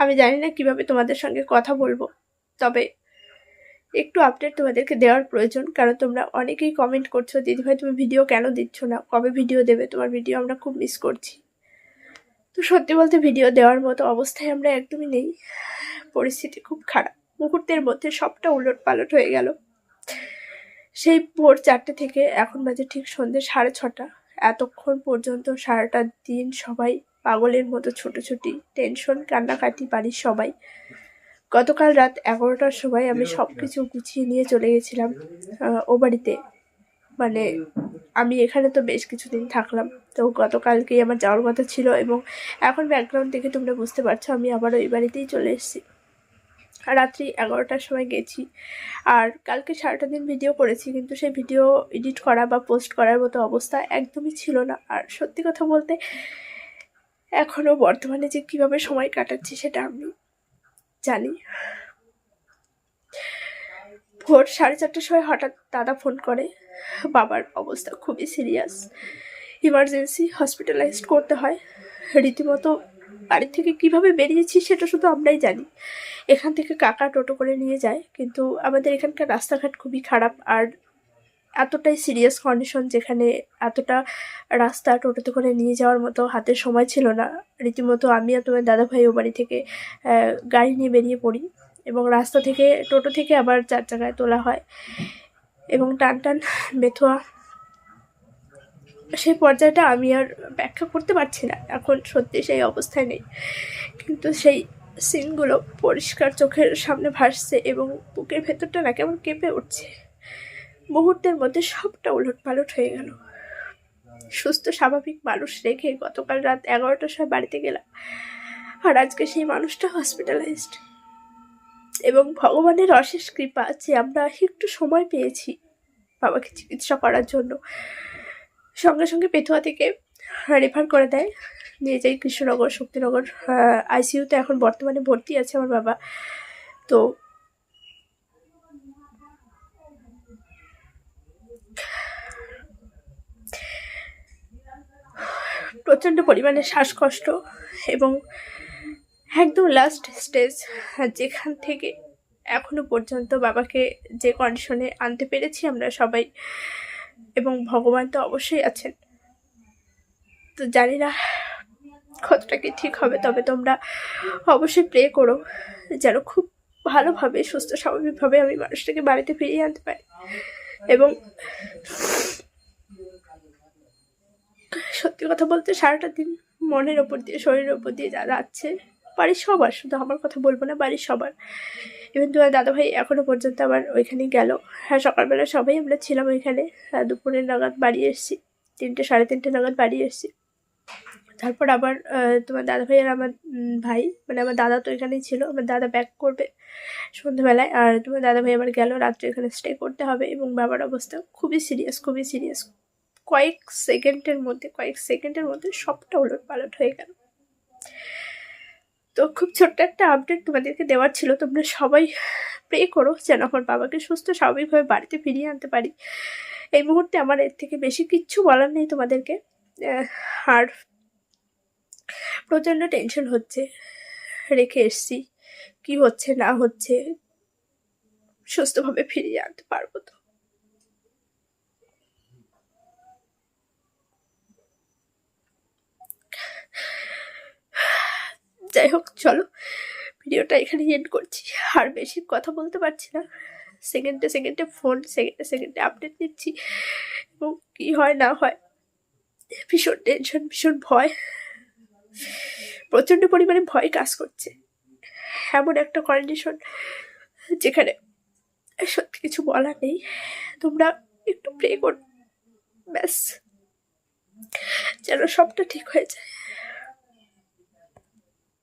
আমি জানি না কীভাবে তোমাদের সঙ্গে কথা বলব, তবে একটু আপডেট তোমাদেরকে দেওয়ার প্রয়োজন, কারণ তোমরা অনেকেই কমেন্ট করছ, দিদিভাই, তুমি ভিডিও কেন দিচ্ছ না? কবে ভিডিও দেবে? তোমার ভিডিও আমরা খুব মিস করছি। তো সত্যি বলতে ভিডিও দেওয়ার মতো অবস্থায় আমরা একদমই নেই। পরিস্থিতি খুব খারাপ। মুহূর্তের মধ্যে সবটা উলট পালট হয়ে গেল। সেই ভোর চারটে থেকে এখন বাজে ঠিক সন্ধ্যে সাড়ে ছটা। এতক্ষণ পর্যন্ত সারাটা দিন সবাই পাগলের মতো ছোটোছুটি, টেনশন, কান্নাকাটি বাড়ির সবাই। গতকাল রাত এগারোটার সময় আমি সব কিছু গুছিয়ে নিয়ে চলে গেছিলাম ও বাড়িতে। মানে আমি এখানে তো বেশ কিছুদিন থাকলাম, তো গতকালকেই আমার যাওয়ার কথা ছিল এবং এখন ব্যাকগ্রাউন্ড দেখে তোমরা বুঝতে পারছ আমি আবার ওই বাড়িতেই চলে এসেছি। রাত্রি এগারোটার সময় গেছি, আর কালকে সারাটা দিন ভিডিও করেছি, কিন্তু সেই ভিডিও এডিট করা বা পোস্ট করার মতো অবস্থা একদমই ছিল না। আর সত্যি কথা বলতে এখনও বর্তমানে যে কীভাবে সময় কাটাচ্ছি সেটা আমি জানি। ভোর সাড়ে চারটার সময় হঠাৎ দাদা ফোন করে, বাবার অবস্থা খুবই সিরিয়াস। ইমার্জেন্সি, হসপিটালাইজড করতে হয়। রীতিমতো বাড়ি থেকে কীভাবে বেরিয়েছি সেটা শুধু আমরাই জানি। এখান থেকে কাকা টোটো করে নিয়ে যায়, কিন্তু আমাদের এখানকার রাস্তাঘাট খুবই খারাপ আর এতটাই সিরিয়াস কন্ডিশন যেখানে এতটা রাস্তা টোটোতে করে নিয়ে যাওয়ার মতো হাতে সময় ছিল না। রীতিমতো আমি আর তোমার দাদাভাই ও বাড়ি থেকে গাড়ি নিয়ে বেরিয়ে পড়ি এবং রাস্তা থেকে, টোটো থেকে আবার চার চাকায় তোলা হয় এবং টান টান বেথুয়া। সেই পর্যায়টা আমি আর ব্যাখ্যা করতে পারছি না, এখন সত্যি সেই অবস্থায় নেই। কিন্তু সেই সিনগুলো পরিষ্কার চোখের সামনে ভাসছে এবং বুকের ভেতরটা না কেমন কেঁপে উঠছে। মুহূর্তের মধ্যে সবটা উলট পালট হয়ে গেল। সুস্থ, স্বাভাবিক মানুষ রেখে গতকাল রাত এগারোটার সময় বাড়িতে গেলাম। আর আজকে সেই মানুষটা হসপিটালাইজড এবং ভগবানের অশেষ কৃপা যে আমরা একটু সময় পেয়েছি বাবাকে চিকিৎসা করার জন্য। সঙ্গে সঙ্গে পেথুয়া থেকে রেফার করে দেয়। নিয়ে যাই কৃষ্ণনগর, শক্তিনগর আইসিইউতে এখন বর্তমানে ভর্তি আছে আমার বাবা। তো প্রচণ্ড পরিমাণে শ্বাসকষ্ট এবং একদম লাস্ট স্টেজ যেখান থেকে এখনও পর্যন্ত বাবাকে যে কন্ডিশনে আনতে পেরেছি আমরা সবাই এবং ভগবান তো অবশ্যই আছেন। তো জানি না কতটা কি ঠিক হবে, তবে তোমরা অবশ্যই প্রে করো যেন খুব ভালোভাবে, সুস্থ স্বাভাবিকভাবে আমি মানুষটাকে বাড়িতে ফিরিয়ে আনতে পারি। এবং সত্যি কথা বলতে সারাটা দিন মনের ওপর দিয়ে, শরীরের ওপর দিয়ে যা যাচ্ছে, বাড়ির সবার, শুধু আমার কথা বলব না, বাড়ির সবার। ইভেন তোমার দাদাভাই এখনও পর্যন্ত আবার ওইখানেই গেল। হ্যাঁ সকালবেলা সবাই আমরা ছিলাম ওইখানে। হ্যাঁ দুপুরের নাগাদ বাড়ি এসেছি। তিনটে, সাড়ে তিনটে নাগাদ বাড়ি এসেছি। তারপর আবার তোমার দাদাভাই আর আমার ভাই মানে আমার দাদা তো এখানেই ছিল, আমার দাদা ব্যাক করবে সন্ধ্যেবেলায় আর তোমার দাদাভাই আবার গেল, রাত্রে এখানে স্টে করতে হবে এবং বাবার অবস্থা খুবই সিরিয়াস খুবই সিরিয়াস কয়েক সেকেন্ডের মধ্যে, কয়েক সেকেন্ডের মধ্যে সবটা উলট পালট হয়ে গেল। তো খুব ছোট্ট একটা আপডেট তোমাদেরকে দেওয়ার ছিল, তোমরা সবাই প্রে করো যেন আমার বাবাকে সুস্থ, স্বাভাবিকভাবে বাড়িতে ফিরিয়ে আনতে পারি। এই মুহূর্তে আমার এর থেকে বেশি কিচ্ছু বলার নেই তোমাদেরকে। আর প্রচণ্ড টেনশন হচ্ছে। রেখে এসছি, কি হচ্ছে, না হচ্ছে, সুস্থভাবে ফিরিয়ে আনতে পারব তো। যাই হোক, চলো। ভিডিওটা এখানে এন্ড করছি। আর বেশি কথা বলতে পারছি না। সেকেন্ডে সেকেন্ডে ফোন সেকেন্ডে সেকেন্ডে আপডেট নিচ্ছি। এবং কী হয়, না হয়, ভীষণ টেনশন ভীষণ ভয়। প্রচণ্ড পরিমাণে ভয় কাজ করছে। এমন একটা কন্ডিশন যেখানে সত্যি কিছু বলার নেই। তোমরা একটু প্রে কর। ব্যাস। যেন সবটা ঠিক হয়ে যায়।